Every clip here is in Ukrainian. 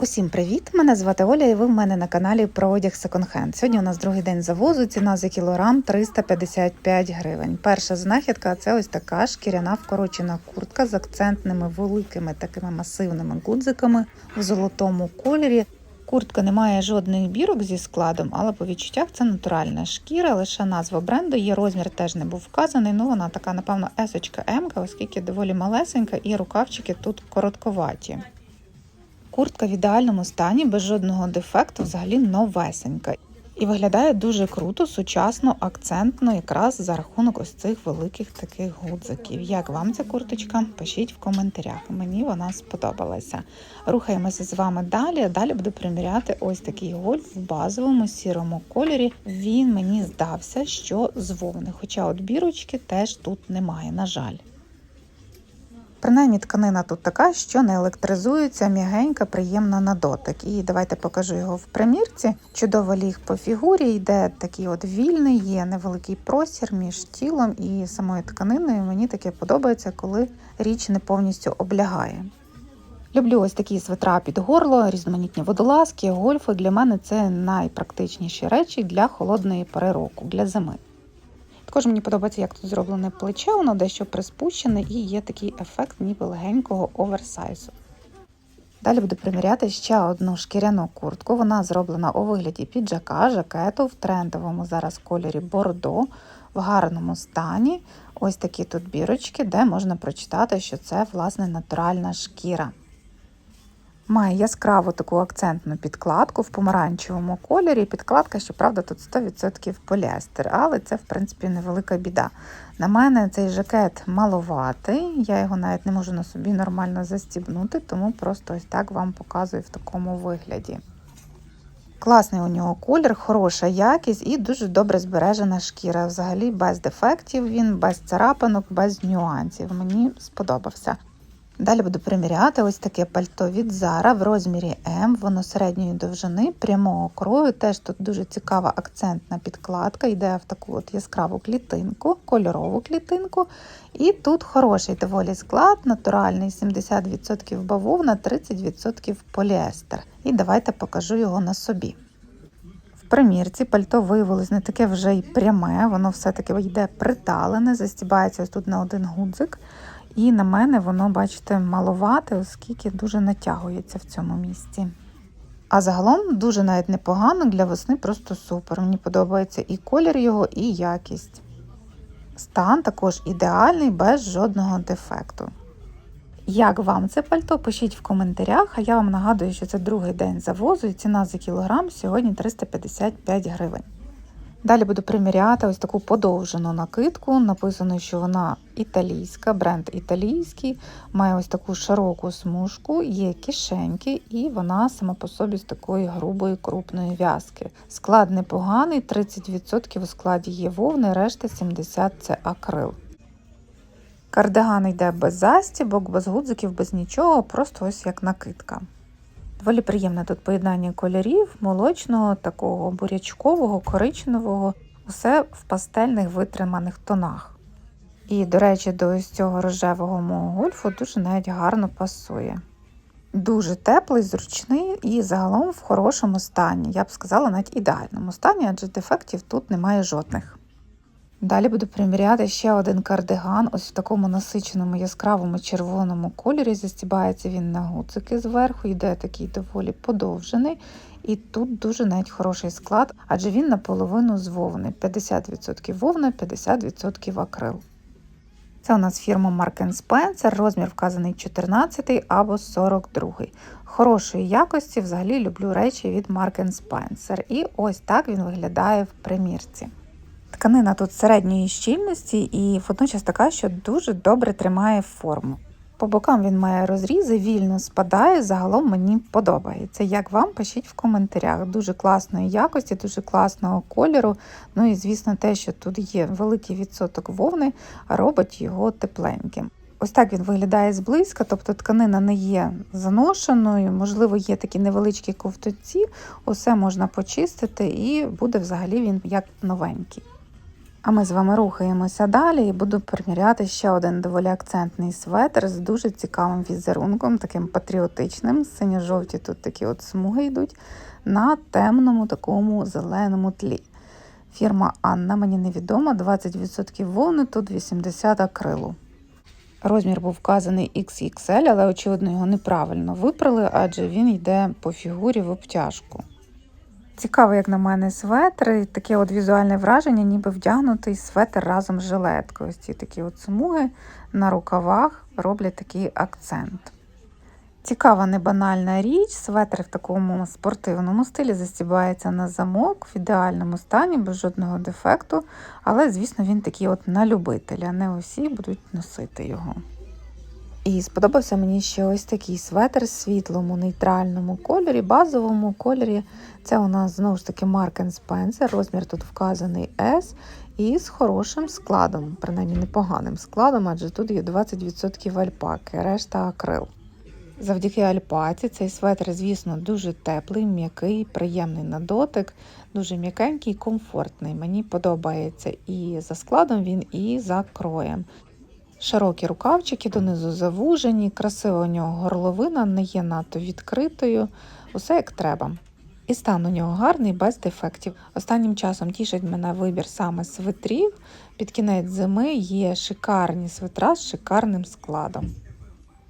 Усім привіт! Мене звати Оля, і ви в мене на каналі про одяг секонд-хенд. Сьогодні у нас другий день завозу. Ціна за кілограм 355 гривень. Перша знахідка це ось така шкіряна вкорочена куртка з акцентними великими такими масивними гудзиками в золотому кольорі. Куртка не має жодних бірок зі складом, але по відчуттях це натуральна шкіра, лише назва бренду. Є розмір теж не був вказаний. Ну вона така, напевно, есочка М, оскільки доволі малесенька, і рукавчики тут коротковаті. Куртка в ідеальному стані, без жодного дефекту, взагалі новесенька. І виглядає дуже круто, сучасно, акцентно, якраз за рахунок ось цих великих таких гудзиків. Як вам ця курточка? Пишіть в коментарях. Мені вона сподобалася. Рухаємося з вами далі. Далі буду приміряти ось такий гольф в базовому сірому кольорі. Він мені здався, що з хоча от бірочки теж тут немає, на жаль. Принаймні тканина тут така, що не електризується, м'ягенька, приємна на дотик. І давайте покажу його в примірці. Чудово ліг по фігурі, йде такий от вільний, є невеликий простір між тілом і самою тканиною. Мені таке подобається, коли річ не повністю облягає. Люблю ось такі свитра під горло, різноманітні водолазки, гольфи. Для мене це найпрактичніші речі для холодної пори року, для зими. Також мені подобається, як тут зроблене плече, воно дещо приспущене і є такий ефект ніби легенького оверсайзу. Далі буду приміряти ще одну шкіряну куртку. Вона зроблена у вигляді піджака, жакету в трендовому зараз кольорі бордо, в гарному стані. Ось такі тут бірочки, де можна прочитати, що це власне натуральна шкіра. Має яскраву таку акцентну підкладку в помаранчевому кольорі. Підкладка, щоправда, тут 100% поліестер, але це, в принципі, невелика біда. На мене цей жакет маловатий, я його навіть не можу на собі нормально застібнути, тому просто ось так вам показую в такому вигляді. Класний у нього колір, хороша якість і дуже добре збережена шкіра. Взагалі без дефектів він, без царапинок, без нюансів. Мені сподобався. Далі буду приміряти ось таке пальто від Zara в розмірі М, воно середньої довжини, прямого крою. Теж тут дуже цікава акцентна підкладка, йде в таку от яскраву клітинку, кольорову клітинку. І тут хороший доволі склад, натуральний 70% бавовна, 30% поліестер. І давайте покажу його на собі. В примірці пальто виявилось не таке вже й пряме, воно все-таки йде приталене, застібається ось тут на один гудзик. І на мене воно, бачите, маловате, оскільки дуже натягується в цьому місці. А загалом дуже навіть непогано для весни, просто супер. Мені подобається і колір його, і якість. Стан також ідеальний, без жодного дефекту. Як вам це пальто? Пишіть в коментарях, а я вам нагадую, що це другий день завозу і ціна за кілограм сьогодні 355 гривень. Далі буду приміряти ось таку подовжену накидку. Написано, що вона італійська, бренд італійський, має ось таку широку смужку, є кишеньки, і вона сама по собі з такої грубої крупної в'язки. Склад непоганий, 30% у складі є вовни, решта 70% це акрил. Кардиган йде без застібок, без гудзиків, без нічого, просто ось як накидка. Доволі приємне тут поєднання кольорів, молочного, такого бурячкового, коричневого, усе в пастельних витриманих тонах. І, до речі, до ось цього рожевого мого гольфу дуже навіть гарно пасує. Дуже теплий, зручний і загалом в хорошому стані. Я б сказала, навіть ідеальному стані, адже дефектів тут немає жодних. Далі буду приміряти ще один кардиган, ось в такому насиченому яскравому червоному кольорі. Застібається він на гуцики зверху, йде такий доволі подовжений. І тут дуже навіть хороший склад, адже він наполовину з вовни. 50% вовна, 50% акрил. Це у нас фірма Mark Spencer, розмір вказаний 14 або 42. Хорошої якості взагалі люблю речі від Mark Spencer. І ось так він виглядає в примірці. Тканина тут середньої щільності і водночас така, що дуже добре тримає форму. По бокам він має розрізи, вільно спадає, загалом мені подобається. Як вам, пишіть в коментарях. Дуже класної якості, дуже класного кольору. Ну і звісно, те, що тут є великий відсоток вовни, робить його тепленьким. Ось так він виглядає зблизька, тобто тканина не є заношеною, можливо, є такі невеличкі ковтоці, усе можна почистити, і буде взагалі він як новенький. А ми з вами рухаємося далі і буду приміряти ще один доволі акцентний светр з дуже цікавим візерунком, таким патріотичним. Синьо-жовті тут такі от смуги йдуть на темному такому зеленому тлі. Фірма Анна мені невідома, 20% вовни, тут 80 акрилу. Розмір був вказаний XXL, але очевидно його неправильно випрали, адже він йде по фігурі в обтяжку. Цікаво, як на мене, светр, і таке от візуальне враження, ніби вдягнутий светр разом з жилеткою. Ось ці такі от смуги на рукавах роблять такий акцент. Цікава небанальна річ, светр в такому спортивному стилі застібається на замок в ідеальному стані, без жодного дефекту, але, звісно, він такий от на любителя, не усі будуть носити його. І сподобався мені ще ось такий светр в світлому, нейтральному кольорі, базовому кольорі. Це у нас знову ж таки Mark Spencer, розмір тут вказаний S, і з хорошим складом, принаймні непоганим складом, адже тут є 20% альпаки, решта акрил. Завдяки альпаці цей светр, звісно, дуже теплий, м'який, приємний на дотик, дуже м'якенький, комфортний. Мені подобається і за складом він, і за кроєм. Широкі рукавчики донизу завужені, красива у нього горловина, не є надто відкритою, усе як треба. І стан у нього гарний, без дефектів. Останнім часом тішить мене вибір саме свитрів. Під кінець зими є шикарні свитра з шикарним складом.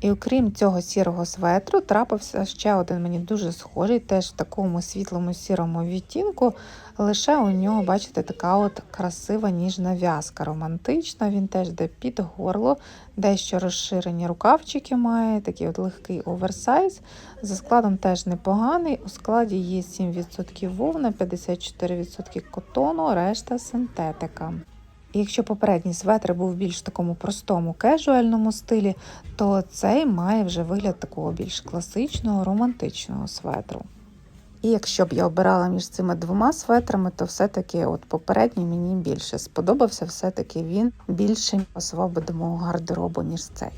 І окрім цього сірого светру, трапився ще один мені дуже схожий, теж в такому світлому сірому відтінку. Лише у нього, бачите, така от красива ніжна в'язка, романтична. Він теж йде під горло, дещо розширені рукавчики має, такий от легкий оверсайз. За складом теж непоганий. У складі є 7% вовна, 54% котону, решта синтетика. Якщо попередній светр був в більш такому простому кежуальному стилі, то цей має вже вигляд такого більш класичного, романтичного светру. І якщо б я обирала між цими двома светрами, то все-таки от попередній мені більше сподобався, все-таки він більше пасував би до мого гардеробу, ніж цей.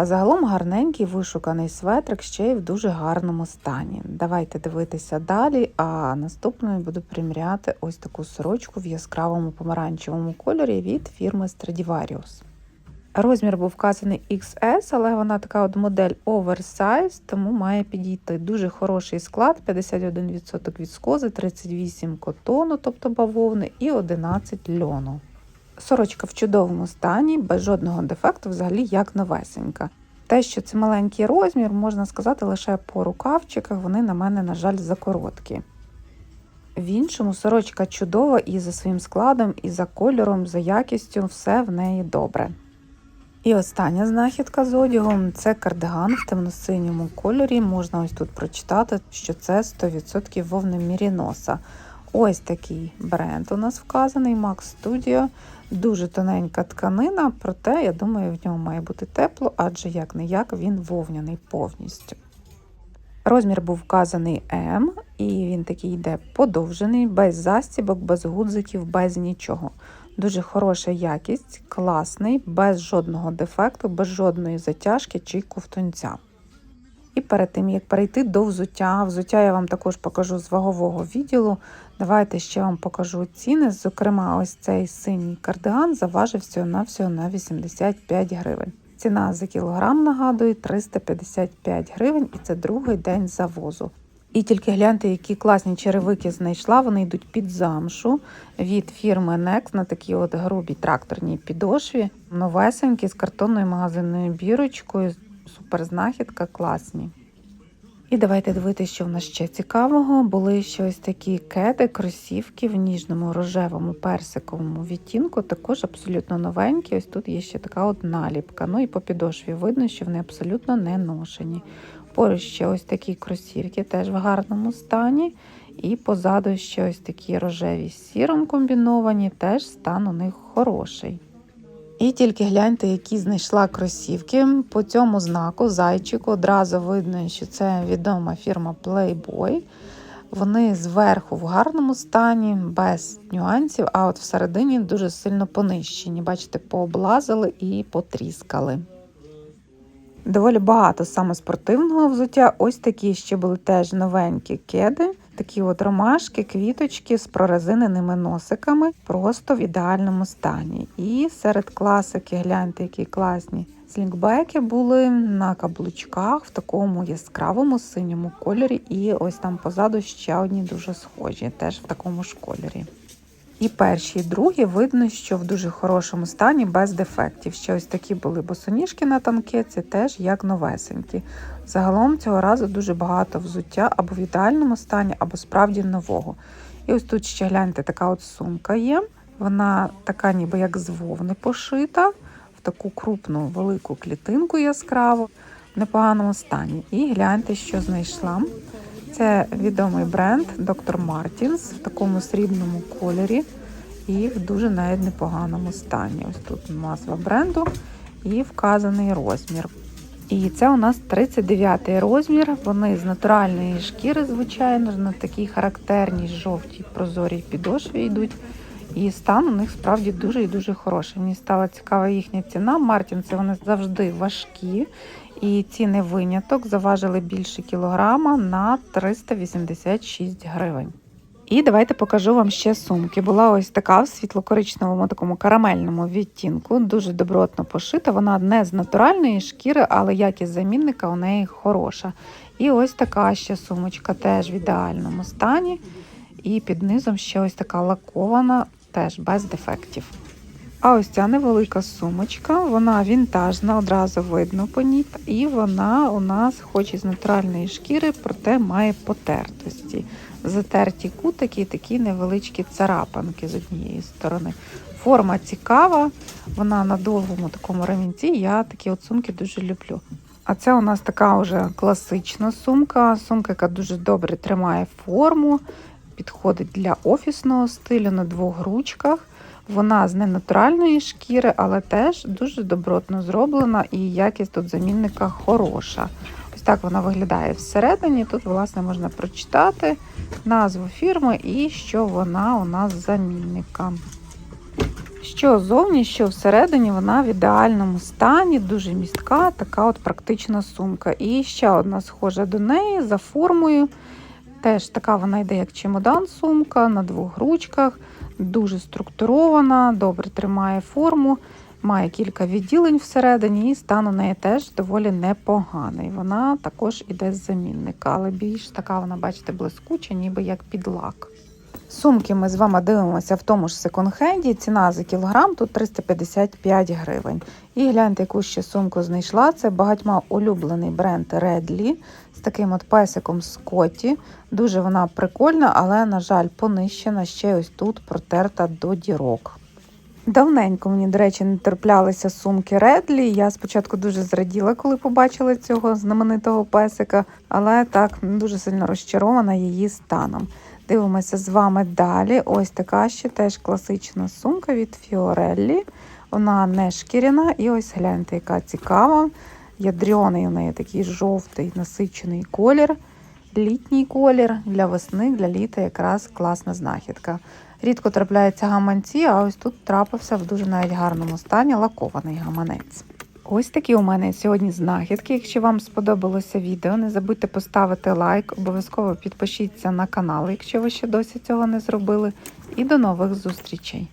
А загалом гарненький вишуканий светрик ще й в дуже гарному стані. Давайте дивитися далі, а наступною буду приміряти ось таку сорочку в яскравому помаранчевому кольорі від фірми Stradivarius. Розмір був вказаний XS, але вона така от модель оверсайз, тому має підійти дуже хороший склад: 51% віскози, 38 котону, тобто бавовни, і 11 льону. Сорочка в чудовому стані, без жодного дефекту, взагалі як новесенька. Те, що це маленький розмір, можна сказати лише по рукавчиках, вони на мене, на жаль, закороткі. В іншому сорочка чудова і за своїм складом, і за кольором, за якістю, все в неї добре. І остання знахідка з одягом це кардиган в темно-синьому кольорі. Можна ось тут прочитати, що це 100% вовни Міріноса. Ось такий бренд у нас вказаний Max Studio. Дуже тоненька тканина, проте, я думаю, в ньому має бути тепло, адже як не як він вовняний повністю. Розмір був вказаний М, і він такий йде подовжений, без застібок, без гудзиків, без нічого. Дуже хороша якість, класний, без жодного дефекту, без жодної затяжки чи ковтунця. Перед тим, як перейти до взуття, взуття я вам також покажу з вагового відділу. Давайте ще вам покажу ціни. Зокрема, ось цей синій кардиган заважив всього на всього на 85 гривень. Ціна за кілограм, нагадую, 355 гривень, і це другий день завозу. І тільки гляньте, які класні черевики знайшла. Вони йдуть під замшу від фірми Next на такій от грубій тракторній підошві. Новесенькі з картонною магазинною бірочкою. Супер знахідка, класні. І давайте дивитися, що в нас ще цікавого. Були ще ось такі кеди, кросівки в ніжному рожевому персиковому відтінку, також абсолютно новенькі. Ось тут є ще така от наліпка. Ну і по підошві видно, що вони абсолютно не ношені. Поруч ще ось такі кросівки, теж в гарному стані. І позаду ще ось такі рожеві з сіром комбіновані, теж стан у них хороший. І тільки гляньте, які знайшла кросівки. По цьому знаку зайчику одразу видно, що це відома фірма Playboy. Вони зверху в гарному стані, без нюансів, а от всередині дуже сильно понищені. Бачите, пооблазили і потріскали. Доволі багато саме спортивного взуття. Ось такі ще були теж новенькі кеди Такі от ромашки, квіточки з прорезиненими носиками, просто в ідеальному стані. І серед класики, гляньте, які класні Слінкбеки були на каблучках в такому яскравому синьому кольорі. І ось там позаду ще одні дуже схожі, теж в такому ж кольорі. І перші, і другі видно, що в дуже хорошому стані, без дефектів. Ще ось такі були босоніжки на танкеці, теж як новесенькі. Загалом цього разу дуже багато взуття або в ідеальному стані, або справді нового. І ось тут ще гляньте, така от сумка є. Вона така, ніби як з вовни пошита, в таку крупну велику клітинку яскраву, в непоганому стані. І гляньте, що знайшла. Це відомий бренд Dr. Martens в такому срібному кольорі і в дуже навіть непоганому стані. Ось тут назва бренду і вказаний розмір. І це у нас 39 розмір. Вони з натуральної шкіри, звичайно на такій характерній жовтій прозорій підошві йдуть. І стан у них справді дуже і дуже хороший. Мені стала цікава їхня ціна. Мартінси вони завжди важкі. І ціни виняток заважили більше кілограма на 386 гривень. І давайте покажу вам ще сумки. Була ось така в світло-коричневому такому карамельному відтінку, дуже добротно пошита. Вона не з натуральної шкіри, але якість замінника у неї хороша. І ось така ще сумочка, теж в ідеальному стані. І під низом ще ось така лакована, теж без дефектів. А ось ця невелика сумочка, вона вінтажна, одразу видно по ній. І вона у нас, хоч і з натуральної шкіри, проте має потертості. Затерті кутики, і такі невеличкі царапанки з однієї сторони. Форма цікава, вона на довгому такому ремінці. Я такі от сумки дуже люблю. А це у нас така вже класична сумка. Сумка, яка дуже добре тримає форму, підходить для офісного стилю на двох ручках. Вона з ненатуральної шкіри, але теж дуже добротно зроблена і якість тут замінника хороша. Ось так вона виглядає всередині. Тут, власне, можна прочитати назву фірми і що вона у нас замінника. Що зовні, що всередині вона в ідеальному стані, дуже містка, така от практична сумка. І ще одна схожа до неї за формою. Теж така вона йде, як чемодан сумка на двох ручках, дуже структурована, добре тримає форму, має кілька відділень всередині, і стан у неї теж доволі непоганий. Вона також іде з замінника, але більш така вона, бачите, блискуча, ніби як під лак. Сумки ми з вами дивимося в тому ж секонд-хенді. Ціна за кілограм тут 355 гривень. І гляньте, яку ще сумку знайшла. Це багатьма улюблений бренд Redley з таким от песиком Скотті. Дуже вона прикольна, але, на жаль, понищена ще ось тут протерта до дірок. Давненько мені, до речі, не терплялися сумки Редлі. Я спочатку дуже зраділа, коли побачила цього знаменитого песика, але так дуже сильно розчарована її станом. Дивимося з вами далі. Ось така ще теж класична сумка від Фіореллі. Вона не шкіряна, і ось гляньте, яка цікава. Ядрьоний у неї такий жовтий насичений колір, літній колір для весни, для літа якраз класна знахідка. Рідко трапляються гаманці, а ось тут трапився в дуже навіть гарному стані лакований гаманець. Ось такі у мене сьогодні знахідки. Якщо вам сподобалося відео, не забудьте поставити лайк, обов'язково підпишіться на канал, якщо ви ще досі цього не зробили. І до нових зустрічей!